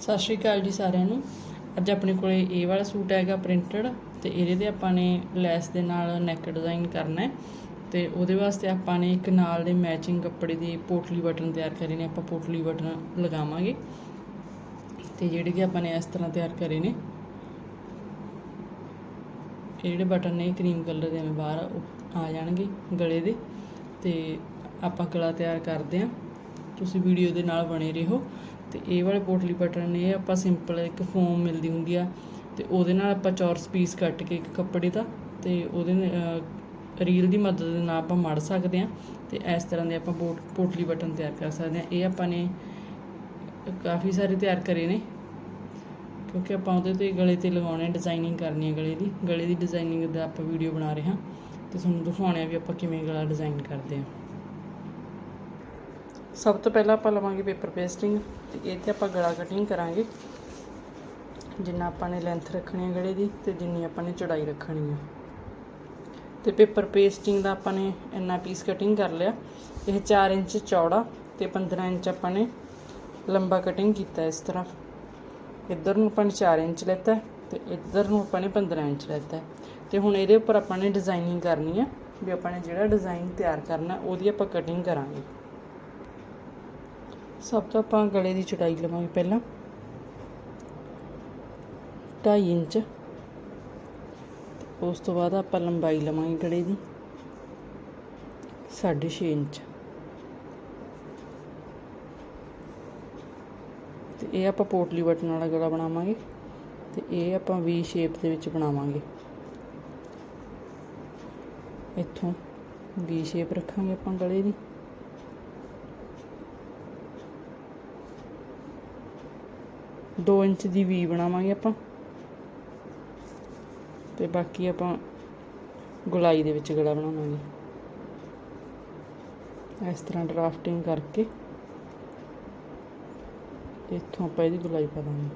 ਸਤਿ ਸ਼੍ਰੀ ਅਕਾਲ ਜੀ ਸਾਰਿਆਂ ਨੂੰ। ਅੱਜ ਆਪਣੇ ਕੋਲੇ ਇਹ ਵਾਲਾ ਸੂਟ ਹੈਗਾ ਪ੍ਰਿੰਟਡ ਤੇ ਇਹਦੇ ਤੇ ਆਪਾਂ ਨੇ ਲੈਸ ਦੇ ਨਾਲ ਨੈਕ ਡਿਜ਼ਾਈਨ ਕਰਨਾ ਹੈ। ਤੇ ਉਹਦੇ ਵਾਸਤੇ ਆਪਾਂ ਨੇ ਇੱਕ ਨਾਲ ਦੇ ਮੈਚਿੰਗ ਕੱਪੜੇ ਦੀ ਪੋਟਲੀ ਬਟਨ ਤਿਆਰ ਕਰੇ ਨੇ, ਆਪਾਂ ਪੋਟਲੀ ਬਟਨ ਲਗਾਵਾਂਗੇ। ਤੇ ਜਿਹੜੇ ਕਿ ਆਪਾਂ ਨੇ ਇਸ ਤਰ੍ਹਾਂ ਤਿਆਰ ਕਰੇ ਨੇ, ਇਹ ਜਿਹੜੇ ਬਟਨ ਨੇ ਕਰੀਮ ਕਲਰ ਦੇ ਐਵੇਂ ਬਾਹਰ ਉਹ ਆ ਜਾਣਗੇ ਗਲੇ ਦੇ। ਤੇ ਆਪਾਂ ਗਲਾ ਤਿਆਰ ਕਰਦੇ ਆਂ ਤੁਸੀਂ ਵੀਡੀਓ ਦੇ ਨਾਲ ਬਣੇ ਰਹੋ। ਤੇ ਇਹ ਵਾਲੇ ਪੋਟਲੀ ਬਟਨ ਨੇ ਇਹ ਆਪਾਂ ਸਿੰਪਲ ਇੱਕ ਫੋਮ ਮਿਲਦੀ ਹੁੰਦੀ ਆ, ਤੇ ਉਹਦੇ ਨਾਲ ਆਪਾਂ ਚੌਰਸ ਪੀਸ ਕੱਟ ਕੇ ਇੱਕ ਕੱਪੜੇ ਦਾ, ਤੇ ਉਹਦੇ ਰੀਲ ਦੀ ਮਦਦ ਦੇ ਨਾਲ ਆਪਾਂ ਮੜ ਸਕਦੇ ਆ, ਤੇ ਇਸ ਤਰ੍ਹਾਂ ਦੇ ਆਪਾਂ ਪੋਟ, ਪੋਟਲੀ ਬਟਨ ਤਿਆਰ ਕਰ ਸਕਦੇ ਆ। ਇਹ ਆਪਾਂ ਨੇ ਕਾਫੀ ਸਾਰੇ ਤਿਆਰ ਕਰੇ ਨੇ, ਕਿਉਂਕਿ ਆਪਾਂ ਉਹਦੇ ਤੇ ਗਲੇ ਤੇ ਲਗਾਉਣੇ ਡਿਜ਼ਾਈਨਿੰਗ ਕਰਨੀ ਹੈ ਗਲੇ ਦੀ। ਗਲੇ ਦੀ ਡਿਜ਼ਾਈਨਿੰਗ ਦਾ ਆਪਾਂ ਵੀਡੀਓ ਬਣਾ ਰਹੇ ਹਾਂ, ਤੇ ਤੁਹਾਨੂੰ ਦਿਖਾਉਣੇ ਆ ਵੀ ਆਪਾਂ ਕਿਵੇਂ ਗਲਾ ਡਿਜ਼ਾਈਨ ਕਰਦੇ ਹਾਂ ਸਭ ਤੋਂ ਪਹਿਲਾਂ ਆਪਾਂ ਲਵਾਂਗੇ ਪੇਪਰ ਪੇਸਟਿੰਗ ਤੇ ਇਹ ਤੇ ਆਪਾਂ ਗਲਾ ਕਟਿੰਗ ਕਰਾਂਗੇ। ਜਿੰਨਾ ਆਪਾਂ ਨੇ ਲੈਂਥ ਰੱਖਣੀ ਹੈ ਗਲੇ ਦੀ ਤੇ ਜਿੰਨੀ ਆਪਾਂ ਨੇ ਚੌੜਾਈ ਰੱਖਣੀ ਹੈ। ਤੇ ਪੇਪਰ ਪੇਸਟਿੰਗ ਦਾ ਆਪਾਂ ਨੇ ਇੰਨਾ ਪੀਸ ਕਟਿੰਗ ਕਰ ਲਿਆ। ਇਹ 4 ਇੰਚ ਚੌੜਾ ਤੇ 15 ਇੰਚ ਆਪਾਂ ਨੇ ਲੰਬਾ ਕਟਿੰਗ ਕੀਤਾ ਇਸ ਤਰ੍ਹਾਂ। ਇੱਧਰ ਨੂੰ ਆਪਾਂ ਨੇ 4 ਇੰਚ ਲੈਤਾ ਹੈ ਤੇ ਇੱਧਰ ਨੂੰ ਆਪਾਂ ਨੇ 15 ਇੰਚ ਲੈਤਾ ਹੈ। ਤੇ ਹੁਣ ਇਹਦੇ ਉੱਪਰ ਆਪਾਂ ਨੇ ਡਿਜ਼ਾਈਨਿੰਗ ਕਰਨੀ ਹੈ ਵੀ ਆਪਾਂ ਨੇ ਜਿਹੜਾ ਡਿਜ਼ਾਈਨ ਤਿਆਰ ਕਰਨਾ ਉਹਦੀ ਆਪਾਂ ਕਟਿੰਗ ਕਰਾਂਗੇ। ਸਭ ਤੋਂ ਆਪਾਂ ਗਲੇ ਦੀ ਚੌੜਾਈ ਲਵਾਂਗੇ ਪਹਿਲਾਂ। 2.5 ਇੰਚ। ਉਸ ਤੋਂ ਬਾਅਦ ਆਪਾਂ ਲੰਬਾਈ ਲਵਾਂਗੇ ਗਲੇ ਦੀ। 6.5 ਇੰਚ। ਤੇ ਇਹ ਆਪਾਂ ਪੋਟਲੀ ਬਟਨ ਵਾਲਾ ਗਲਾ ਬਣਾਵਾਂਗੇ। ਤੇ ਇਹ ਆਪਾਂ ਵੀ ਸ਼ੇਪ ਦੇ ਵਿੱਚ ਬਣਾਵਾਂਗੇ। ਇੱਥੋਂ ਵੀ ਸ਼ੇਪ ਰੱਖਾਂਗੇ ਆਪਾਂ ਗਲੇ ਦੀ। ਦੋ ਇੰਚ ਦੀ ਵੀ ਬਣਾਵਾਂਗੇ ਆਪਾਂ। ਤੇ ਬਾਕੀ ਆਪਾਂ ਗੁਲਾਈ ਦੇ ਵਿੱਚ ਗਲਾ ਬਣਾਵਾਂਗੇ। ਇਸ ਤਰ੍ਹਾਂ ਡਰਾਫਟਿੰਗ ਕਰਕੇ ਇੱਥੋਂ ਆਪਾਂ ਇਹਦੀ ਗੁਲਾਈ ਪਾ ਦਾਂਗੇ।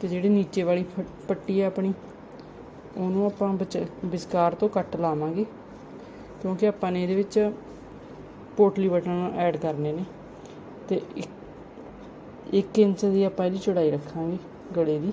ਤੇ ਜਿਹੜੀ ਨੀਚੇ ਵਾਲੀ ਫ- ਪੱਟੀ ਹੈ ਆਪਣੀ, ਉਹਨੂੰ ਆਪਾਂ ਵਿਚ- ਵਿਚਕਾਰ ਤੋਂ ਕੱਟ ਲਾਵਾਂਗੇ। ਕਿਉਂਕਿ ਆਪਾਂ ਨੇ ਇਹਦੇ ਵਿੱਚ ਪੋਟਲੀ ਬਟਨ ਐਡ ਕਰਨੇ ਨੇ। ਤੇ 1 ਇੰਚ ਦੀ ਆਪਾਂ ਇਹਦੀ ਚੌੜਾਈ ਰੱਖਾਂਗੇ ਗਲੇ ਦੀ।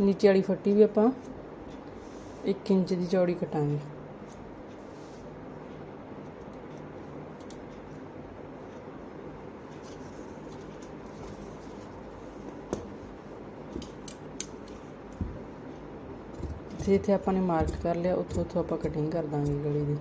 ਨੀਚੇ ਵਾਲੀ ਫੱਟੀ ਵੀ ਆਪਾਂ 1 ਇੰਚ ਦੀ ਚੌੜੀ ਕਟਾਂਗੇ। ਜਿੱਥੇ ਆਪਾਂ ਨੇ ਮਾਰਕ ਕਰ ਲਿਆ ਉੱਥੋਂ ਉੱਥੋਂ ਆਪਾਂ ਕਟਿੰਗ ਕਰ ਦਾਂਗੇ ਗਲੀ ਦੀ।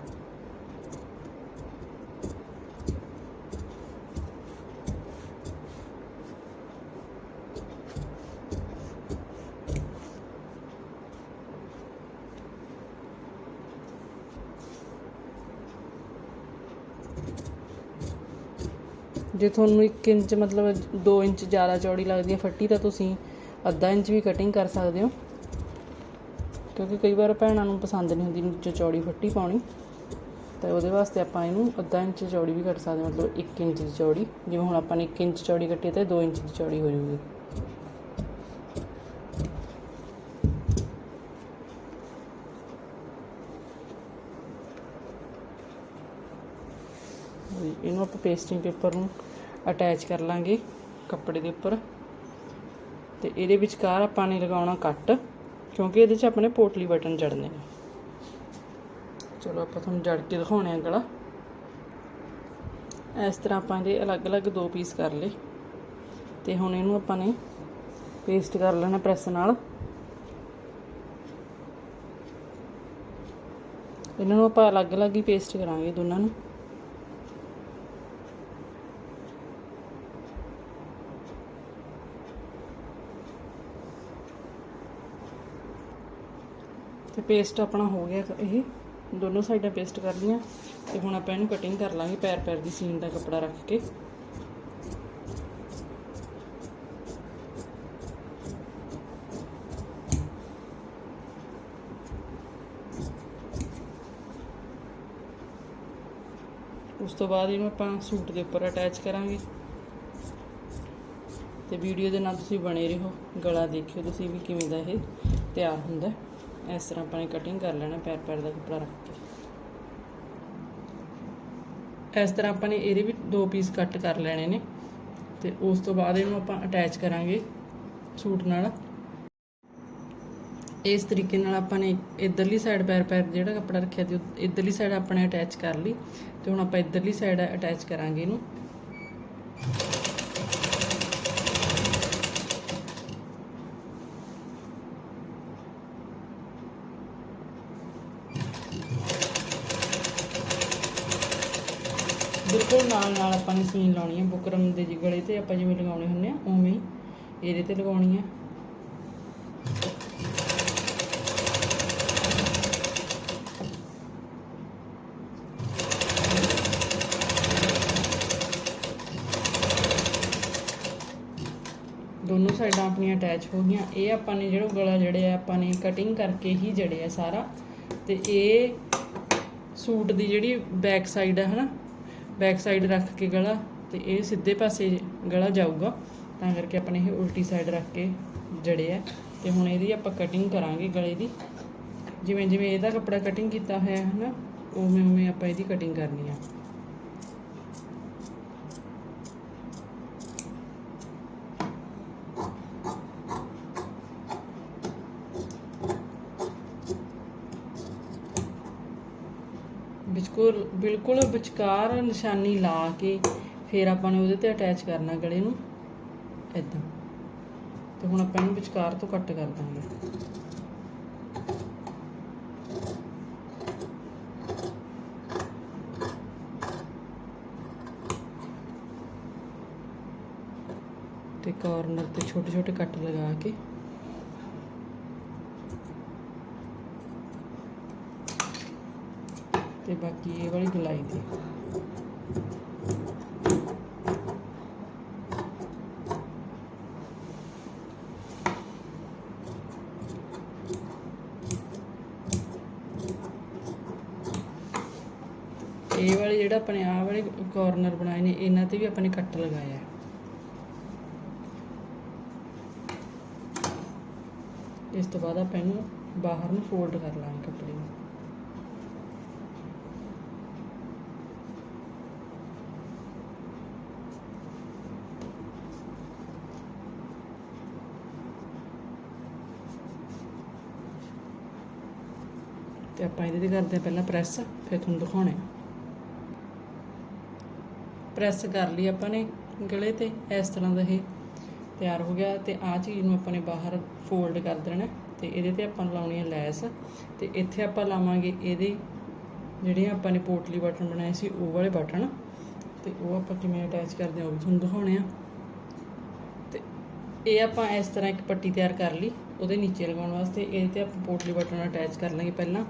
ਜੇ ਤੁਹਾਨੂੰ 1 ਇੰਚ ਮਤਲਬ 2 ਇੰਚ ਜ਼ਿਆਦਾ ਚੌੜੀ ਲੱਗਦੀ ਹੈ ਫੱਟੀ, ਤਾਂ ਤੁਸੀਂ ਅੱਧਾ ਇੰਚ ਵੀ ਕਟਿੰਗ ਕਰ ਸਕਦੇ ਹੋ। ਕਿਉਂਕਿ ਕਈ ਵਾਰ ਭੈਣਾਂ ਨੂੰ ਪਸੰਦ ਨਹੀਂ ਹੁੰਦੀ ਨੀਚੇ ਚੌੜੀ ਫੱਟੀ ਪਾਉਣੀ। ਤਾਂ ਉਹਦੇ ਵਾਸਤੇ ਆਪਾਂ ਇਹਨੂੰ ਅੱਧਾ ਇੰਚ ਚੌੜੀ ਵੀ ਕੱਟ ਸਕਦੇ ਮਤਲਬ 1 ਇੰਚ ਦੀ ਚੌੜੀ। ਜਿਵੇਂ ਹੁਣ ਆਪਾਂ ਨੇ 1 ਇੰਚ ਚੌੜੀ ਕੱਟੀ ਤਾਂ 2 ਇੰਚ ਦੀ ਚੌੜੀ ਹੋ ਜਾਊਗੀ ਵੀ ਇਹਨੂੰ ਆਪਾਂ ਪੇਸਟਿੰਗ ਪੇਪਰ ਨੂੰ ਅਟੈਚ ਕਰ ਲਾਂਗੇ ਕੱਪੜੇ ਦੇ ਉੱਪਰ। ਤੇ ਇਹਦੇ ਵਿਚਕਾਰ ਆਪਾਂ ਨੇ ਲਗਾਉਣਾ ਕੱਟ, ਕਿਉਂਕਿ ਇਹਦੇ 'ਚ ਆਪਣੇ ਪੋਟਲੀ ਬਟਨ ਜੜਨੇ ਨੇ। ਚਲੋ ਆਪਾਂ ਤੁਹਾਨੂੰ ਜੜ ਕੇ ਦਿਖਾਉਣੇ ਆ ਗਲਾ। ਇਸ ਤਰ੍ਹਾਂ ਆਪਾਂ ਇਹਦੇ ਅਲੱਗ-ਅਲੱਗ ਦੋ ਪੀਸ ਕਰ ਲਏ। ਤੇ ਹੁਣ ਇਹਨੂੰ ਆਪਾਂ ਨੇ ਪੇਸਟ ਕਰ ਲੈਣਾ ਪ੍ਰੈਸ ਨਾਲ। ਇਹਨਾਂ ਨੂੰ ਆਪਾਂ ਅਲੱਗ-ਅਲੱਗ ਹੀ ਪੇਸਟ ਕਰਾਂਗੇ ਦੋਨਾਂ ਨੂੰ। ਤੇ ਪੇਸਟ ਆਪਣਾ ਹੋ ਗਿਆ ਇਹ। ਦੋਨੋਂ ਸਾਈਡਾਂ ਪੇਸਟ ਕਰ ਲਈਆਂ ਤੇ ਹੁਣ ਆਪਾਂ ਇਹਨੂੰ ਕਟਿੰਗ ਕਰ ਲਾਂਗੇ ਪੈਰ ਪੈਰ ਦੀ ਸੀਨ ਦਾ ਕੱਪੜਾ ਰੱਖ ਕੇ। ਉਸ ਤੋਂ ਬਾਅਦ ਇਹਨੂੰ ਆਪਾਂ ਸੂਟ ਦੇ ਉੱਪਰ ਅਟੈਚ ਕਰਾਂਗੇ। ਤੇ ਵੀਡੀਓ ਦੇ ਨਾਲ ਤੁਸੀਂ ਬਣੇ ਰਹੋ, ਗਲਾ ਦੇਖਿਓ ਤੁਸੀਂ ਵੀ ਕਿਵੇਂ ਦਾ ਇਹ ਤਿਆਰ ਹੁੰਦਾ। ਇਸ ਤਰ੍ਹਾਂ ਆਪਾਂ ਨੇ ਕਟਿੰਗ ਕਰ ਲੈਣਾ ਪੈਰ ਪੈਰ ਦਾ ਕੱਪੜਾ ਰੱਖ ਕੇ। ਇਸ ਤਰ੍ਹਾਂ ਆਪਾਂ ਨੇ ਇਹਦੇ ਵੀ ਦੋ ਪੀਸ ਕੱਟ ਕਰ ਲੈਣੇ ਨੇ ਤੇ ਉਸ ਤੋਂ ਬਾਅਦ ਇਹਨੂੰ ਆਪਾਂ ਅਟੈਚ ਕਰਾਂਗੇ ਸੂਟ ਨਾਲ। ਇਸ ਤਰੀਕੇ ਨਾਲ ਆਪਾਂ ਨੇ ਇਧਰਲੀ ਸਾਈਡ ਪੈਰ ਪੈਰ ਜਿਹੜਾ ਕੱਪੜਾ ਰੱਖਿਆ ਤੇ ਇਧਰਲੀ ਸਾਈਡ ਆਪਾਂ ਨੇ ਅਟੈਚ ਕਰ ਲਈ ਤੇ ਹੁਣ ਆਪਾਂ ਇਧਰਲੀ ਸਾਈਡ ਅਟੈਚ ਕਰਾਂਗੇ ਇਹਨੂੰ। ਬਿਲਕੁਲ ਨਾਲ ਨਾਲ ਆਪਾਂ ਨੇ ਸੀਨ ਲਾਉਣੀ ਹੈ ਬੁਕਰਮ ਦੇ ਜੀ ਗਲੇ ਤੇ ਆਪਾਂ ਜਿਵੇਂ ਲਗਾਉਣੇ ਹੁੰਦੇ ਆ, ਉਵੇਂ ਹੀ ਇਹਦੇ ਤੇ ਲਗਾਉਣੀ ਹੈ ਦੋਨੋਂ ਸਾਈਡਾਂ ਆਪਣੀਆਂ ਅਟੈਚ ਹੋ ਗਈਆਂ। ਇਹ ਆਪਾਂ ਨੇ ਜਿਹੜਾ ਗਲਾ ਜੜਿਆ, ਆਪਾਂ ਨੇ ਕਟਿੰਗ ਕਰਕੇ ਹੀ ਜੜਿਆ ਸਾਰਾ। ਤੇ ਇਹ ਸੂਟ ਦੀ ਜਿਹੜੀ ਬੈਕ ਸਾਈਡ ਹੈ ਹਨਾ ਬੈਕ ਸਾਈਡ ਰੱਖ ਕੇ ਗਲਾ ਤੇ ਇਹ ਸਿੱਧੇ ਪਾਸੇ ਗਲਾ ਜਾਊਗਾ, ਤਾਂ ਕਰਕੇ ਆਪਣੇ ਇਹ ਉਲਟੀ ਸਾਈਡ ਰੱਖ ਕੇ ਜੜੇ ਜੜਿਆ ਤੇ ਹੁਣ ਇਹਦੀ ਆਪਾਂ ਕਟਿੰਗ ਕਰਾਂਗੇ ਗਲੇ ਦੀ। ਜਿਵੇਂ ਜਿਵੇਂ ਇਹਦਾ ਕੱਪੜਾ ਕਟਿੰਗ ਕੀਤਾ ਹੋਇਆ ਹੈ ਨਾ ਉਵੇਂ ਉਵੇਂ ਆਪਾਂ ਇਹਦੀ ਕਟਿੰਗ ਕਰਨੀ ਆ। ਬਿਲਕੁਲ ਬਿਲਕੁਲ ਵਿਚਕਾਰ ਨਿਸ਼ਾਨੀ ਲਾ ਕੇ ਫਿਰ ਆਪਾਂ ਨੇ ਉਹਦੇ ਤੇ ਅਟੈਚ ਕਰਨਾ ਗਲੇ ਨੂੰ ਇਦਾਂ ਤੇ ਹੁਣ ਆਪਾਂ ਇਹਨੂੰ ਵਿਚਕਾਰ ਤੋਂ ਕੱਟ ਕਰ ਦਾਂਗੇ। ਤੇ ਕਾਰਨਰ ਤੇ ਛੋਟੇ ਛੋਟੇ ਕੱਟ ਲਗਾ ਕੇ ਤੇ ਬਾਕੀ ਇਹ ਵਾਲੀ ਗਲਾਈ ਦੀ। ਇਹ ਵਾਲੇ ਜਿਹੜਾ ਆਪਣੇ ਆਹ ਵਾਲੇ ਕਾਰਨਰ ਬਣਾਏ ਨੇ, ਇਹਨਾਂ ਤੇ ਵੀ ਆਪਾਂ ਨੇ ਕੱਟ ਲਗਾਇਆ। ਇਸ ਤੋਂ ਬਾਅਦ ਆਪਾਂ ਇਹਨੂੰ ਬਾਹਰ ਨੂੰ ਫੋਲਡ ਕਰ ਲਾਂਗੇ ਕੱਪੜੇ ਨੂੰ। ਤੇ ਆਪਾਂ ਇਹਦੇ ਤੇ ਕਰਦੇ ਹਾਂ ਪਹਿਲਾਂ ਪ੍ਰੈਸ ਫਿਰ ਤੁਹਾਨੂੰ ਦਿਖਾਉਣੇ ਪ੍ਰੈਸ ਕਰ ਲਈ ਆਪਾਂ ਨੇ ਗਲੇ ਤੇ, ਇਸ ਤਰ੍ਹਾਂ ਦਾ ਇਹ ਤਿਆਰ ਹੋ ਗਿਆ ਤੇ ਆਹ ਚੀਜ਼ ਨੂੰ ਆਪਾਂ ਨੇ ਬਾਹਰ ਫੋਲਡ ਕਰ ਦੇਣਾ ਤੇ ਇਹਦੇ ਤੇ ਆਪਾਂ ਲਾਉਣੀ ਹੈ ਲੈਸ ਤੇ ਇੱਥੇ ਆਪਾਂ ਲਾਵਾਂਗੇ ਇਹਦੇ ਜਿਹੜੇ ਆਪਾਂ ਨੇ ਪੋਟਲੀ ਬਟਨ ਬਣਾਏ ਸੀ, ਉਹ ਵਾਲੇ ਬਟਨ ਤੇ ਉਹ ਆਪਾਂ ਕਿਵੇਂ ਅਟੈਚ ਕਰਦੇ ਹਾਂ ਉਹ ਵੀ ਤੁਹਾਨੂੰ ਦਿਖਾਉਣੇ ਆ। ਤੇ ਇਹ ਆਪਾਂ ਇਸ ਤਰ੍ਹਾਂ ਇੱਕ ਪੱਟੀ ਤਿਆਰ ਕਰ ਲਈ। ਉਹਦੇ ਨੀਚੇ ਲਗਾਉਣ ਵਾਸਤੇ ਇਹਦੇ ਤੇ ਆਪਾਂ ਪੋਟਲੀ ਬਟਨ ਅਟੈਚ ਕਰ ਲਾਂਗੇ ਪਹਿਲਾਂ।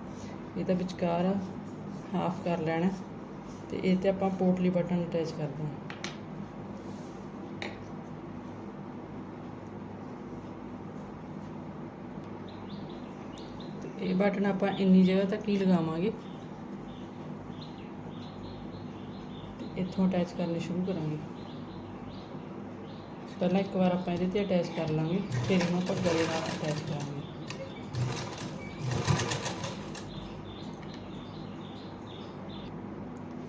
ਇਹਦਾ ਵਿਚਕਾਰ ਹਾਫ ਕਰ ਲੈਣਾ। ਤੇ ਇਹ ਤੇ ਆਪਾਂ ਪੋਟਲੀ ਬਟਨ ਅਟੈਚ ਕਰ ਦਾਂਗੇ ਤੇ ਇਹ ਬਟਨ ਆਪਾਂ ਇੰਨੀ ਜਗ੍ਹਾ ਤੱਕ ਹੀ ਲਗਾਵਾਂਗੇ। ਤੇ ਇੱਥੋਂ ਅਟੈਚ ਕਰਨੇ ਸ਼ੁਰੂ ਕਰਾਂਗੇ। ਪਹਿਲਾਂ ਇੱਕ ਵਾਰ ਆਪਾਂ ਇਹਦੇ ਤੇ ਅਟੈਚ ਕਰ ਲਾਂਗੇ, ਫਿਰ ਇਹਨੂੰ ਆਪਾਂ ਗਲੇ ਨਾਲ ਅਟੈਚ ਕਰਾਂਗੇ।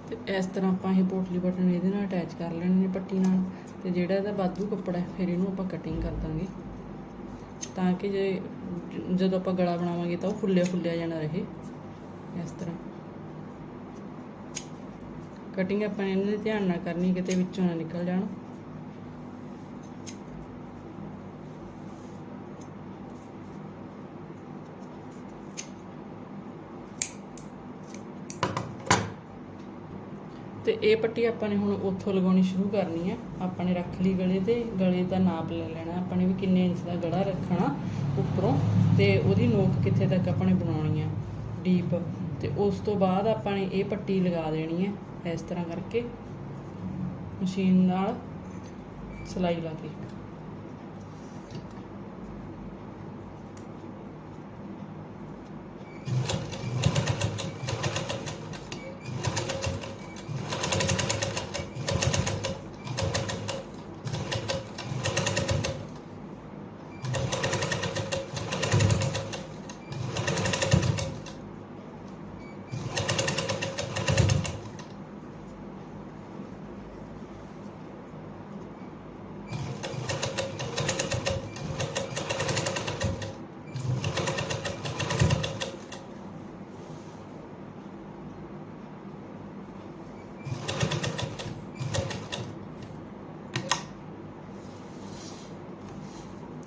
ਤੇ ਇਸ ਤਰ੍ਹਾਂ ਆਪਾਂ ਇਹ ਪੋਟਲੀ ਬਟਨ ਇਹਦੇ ਨਾਲ ਅਟੈਚ ਕਰ ਲੈਣੇ ਨੇ ਪੱਟੀ ਨਾਲ, ਤੇ ਜਿਹੜਾ ਇਹਦਾ ਵਾਧੂ ਕੱਪੜਾ ਹੈ, ਫਿਰ ਇਹਨੂੰ ਆਪਾਂ ਕਟਿੰਗ ਕਰ ਦਾਂਗੇ। ਤਾਂ ਕਿ ਜੇ ਜਦੋਂ ਆਪਾਂ ਗਲਾ ਬਣਾਵਾਂਗੇ ਤਾਂ ਉਹ ਫੁੱਲਿਆ ਫੁੱਲਿਆ ਜਾਣਾ ਰਹੇ, ਇਸ ਤਰ੍ਹਾਂ। ਕਟਿੰਗ ਆਪਾਂ ਇਹਨਾਂ ਦੇ ਧਿਆਨ ਨਾਲ ਕਰਨੀ, ਕਿਤੇ ਵਿੱਚੋਂ ਨਾ ਨਿਕਲ ਜਾਣ। ਤੇ ਇਹ ਪੱਟੀ ਆਪਾਂ ਨੇ ਹੁਣ ਉੱਥੋਂ ਲਗਾਉਣੀ ਸ਼ੁਰੂ ਕਰਨੀ ਹੈ ਆਪਾਂ ਨੇ ਰੱਖ ਲਈ ਗਲੇ ਤੇ ਗਲੇ ਦਾ ਨਾਪ ਲੈ ਲੈਣਾ। ਆਪਾਂ ਨੇ ਵੀ ਕਿੰਨੇ ਇੰਚ ਦਾ ਗਲਾ ਰੱਖਣਾ ਉੱਪਰੋਂ ਤੇ ਉਹਦੀ ਨੋਕ ਕਿੱਥੇ ਤੱਕ ਆਪਾਂ ਨੇ ਬਣਾਉਣੀ ਆ, ਡੀਪ। ਤੇ ਉਸ ਤੋਂ ਬਾਅਦ ਆਪਾਂ ਨੇ ਇਹ ਪੱਟੀ ਲਗਾ ਦੇਣੀ ਹੈ ਇਸ ਤਰ੍ਹਾਂ ਕਰਕੇ ਮਸ਼ੀਨ ਨਾਲ ਸਲਾਈ ਲਾ ਕੇ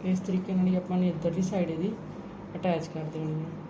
ਇਸ ਤਰੀਕੇ ਨਾਲ ਹੀ ਆਪਾਂ ਨੇ ਇੱਧਰਲੀ ਸਾਈਡ ਇਹਦੀ ਅਟੈਚ ਕਰ ਦੇਣੀ ਹੈ।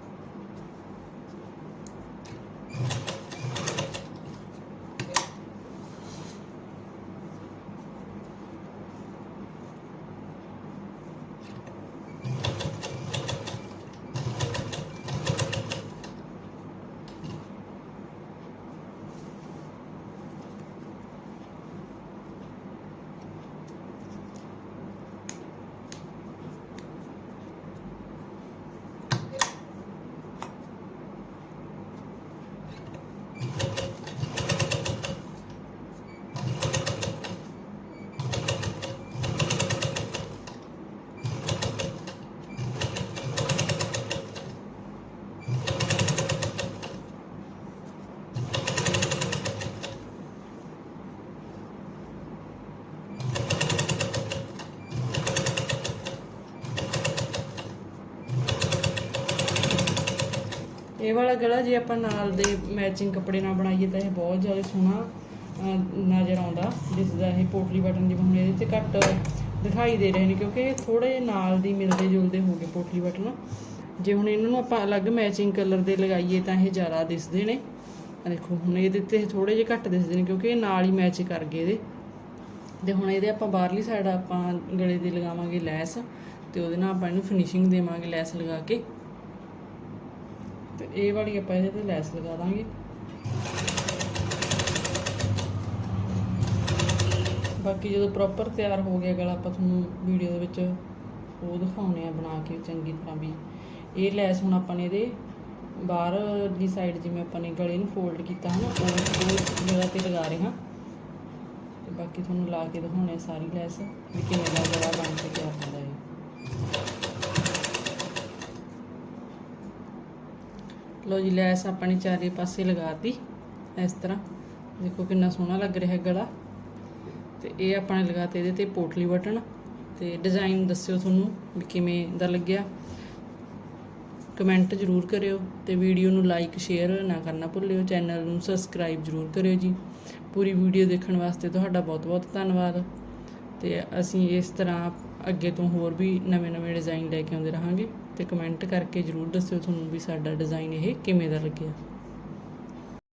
ਇਹ ਵਾਲਾ ਗਲਾ ਜੇ ਆਪਾਂ ਨਾਲ ਦੇ ਮੈਚਿੰਗ ਕੱਪੜੇ ਨਾਲ ਬਣਾਈਏ ਤਾਂ ਇਹ ਬਹੁਤ ਜ਼ਿਆਦਾ ਸੋਹਣਾ ਨਜ਼ਰ ਆਉਂਦਾ। ਦਿਸਦਾ ਇਹ ਪੋਟਲੀ ਬਟਨ ਜਿਵੇਂ ਹੁਣ ਇਹਦੇ ਤੇ ਘੱਟ ਦਿਖਾਈ ਦੇ ਰਹੇ ਨੇ, ਕਿਉਂਕਿ ਇਹ ਥੋੜੇ ਨਾਲ ਦੀ ਮਿਲਦੇ ਜੁਲਦੇ ਹੋ ਗਏ ਪੋਟਲੀ ਬਟਨ। ਜੇ ਹੁਣ ਇਹਨਾਂ ਨੂੰ ਆਪਾਂ ਅਲੱਗ ਮੈਚਿੰਗ ਕਲਰ ਦੇ ਲਗਾਈਏ ਤਾਂ ਇਹ ਜ਼ਿਆਦਾ ਦਿਸਦੇ ਨੇ। ਦੇਖੋ, ਹੁਣ ਇਹਦੇ ਤੇ ਥੋੜੇ ਜਿਹੇ ਘੱਟ ਦਿਸਦੇ ਨੇ, ਕਿਉਂਕਿ ਇਹ ਨਾਲ ਹੀ ਮੈਚ ਕਰ ਗਏ ਇਹਦੇ। ਤੇ ਹੁਣ ਇਹਦੇ ਆਪਾਂ ਬਾਹਰਲੀ ਸਾਈਡ ਆਪਾਂ ਗਲੇ ਦੀ ਲਗਾਵਾਂਗੇ ਲੈਸ, ਤੇ ਉਹਦੇ ਨਾਲ ਆਪਾਂ ਇਹਨੂੰ ਫਿਨਿਸ਼ਿੰਗ ਦੇਵਾਂਗੇ ਲੈਸ ਲਗਾ ਕੇ। ਇਹ ਵਾਲੀ ਆਪਾਂ ਇਹਦੇ ਤੇ ਲੈਸ ਲਗਾ ਦਾਂਗੇ। ਬਾਕੀ ਜਦੋਂ ਪ੍ਰੋਪਰ ਤਿਆਰ ਹੋ ਗਿਆ ਗਲਾ, ਆਪਾਂ ਤੁਹਾਨੂੰ ਵੀਡੀਓ ਦੇ ਵਿੱਚ ਉਹ ਦਿਖਾਉਣੇ ਆ ਬਣਾ ਕੇ ਚੰਗੀ ਤਰ੍ਹਾਂ ਵੀ। ਇਹ ਲੈਸ ਹੁਣ ਆਪਾਂ ਨੇ ਇਹਦੇ ਬਾਹਰ ਦੀ ਸਾਈਡ ਜਿਵੇਂ ਆਪਾਂ ਨੇ ਗਲੇ ਨੂੰ ਫੋਲਡ ਕੀਤਾ ਹੈ ਨਾ ਉਹ ਉਹ ਜਗ੍ਹਾ ਤੇ ਲਗਾ ਰਹੇ ਹਾਂ। ਤੇ ਬਾਕੀ ਤੁਹਾਨੂੰ ਲਾ ਕੇ ਦਿਖਾਉਣੇ ਆ ਸਾਰੀ ਲੈਸ ਵੀ ਕਿਵੇਂ ਦਾ ਗਲਾ ਬਣ ਕੇ ਤਿਆਰ ਹੁੰਦਾ ਹੈ ਲੋ ਜੀ, ਲੈਸ ਆਪਾਂ ਨੇ ਚਾਰੇ ਪਾਸੇ ਲਗਾਤੀ ਇਸ ਤਰ੍ਹਾਂ। ਦੇਖੋ ਕਿੰਨਾ ਸੋਹਣਾ ਲੱਗ ਰਿਹਾ ਹੈ ਗਲਾ। ਤੇ ਇਹ ਆਪਾਂ ਨੇ ਲਗਾਤੇ ਇਹਦੇ ਤੇ ਪੋਟਲੀ ਬਟਨ। ਤੇ ਡਿਜ਼ਾਈਨ ਦੱਸਿਓ ਤੁਹਾਨੂੰ ਵੀ ਕਿਵੇਂ ਦਾ ਲੱਗਿਆ। ਕਮੈਂਟ ਜ਼ਰੂਰ ਕਰਿਓ ਤੇ ਵੀਡੀਓ ਨੂੰ ਲਾਈਕ, ਸ਼ੇਅਰ ਨਾ ਕਰਨਾ ਭੁੱਲਿਓ। ਚੈਨਲ ਨੂੰ ਸਬਸਕ੍ਰਾਈਬ ਜ਼ਰੂਰ ਕਰਿਓ ਜੀ। ਪੂਰੀ ਵੀਡੀਓ ਦੇਖਣ ਵਾਸਤੇ ਤੁਹਾਡਾ ਬਹੁਤ-ਬਹੁਤ ਧੰਨਵਾਦ। ਤੇ ਅਸੀਂ ਇਸ ਤਰ੍ਹਾਂ ਅੱਗੇ ਤੋਂ ਹੋਰ ਵੀ ਨਵੇਂ-ਨਵੇਂ ਡਿਜ਼ਾਈਨ ਲੈ ਕੇ ਆਉਂਦੇ ਰਹਾਂਗੇ। ਤੇ ਕਮੈਂਟ ਕਰਕੇ ਜ਼ਰੂਰ ਦੱਸਿਓ ਤੁਹਾਨੂੰ ਵੀ ਸਾਡਾ ਡਿਜ਼ਾਈਨ ਇਹ ਕਿਵੇਂ ਦਾ ਲੱਗਿਆ।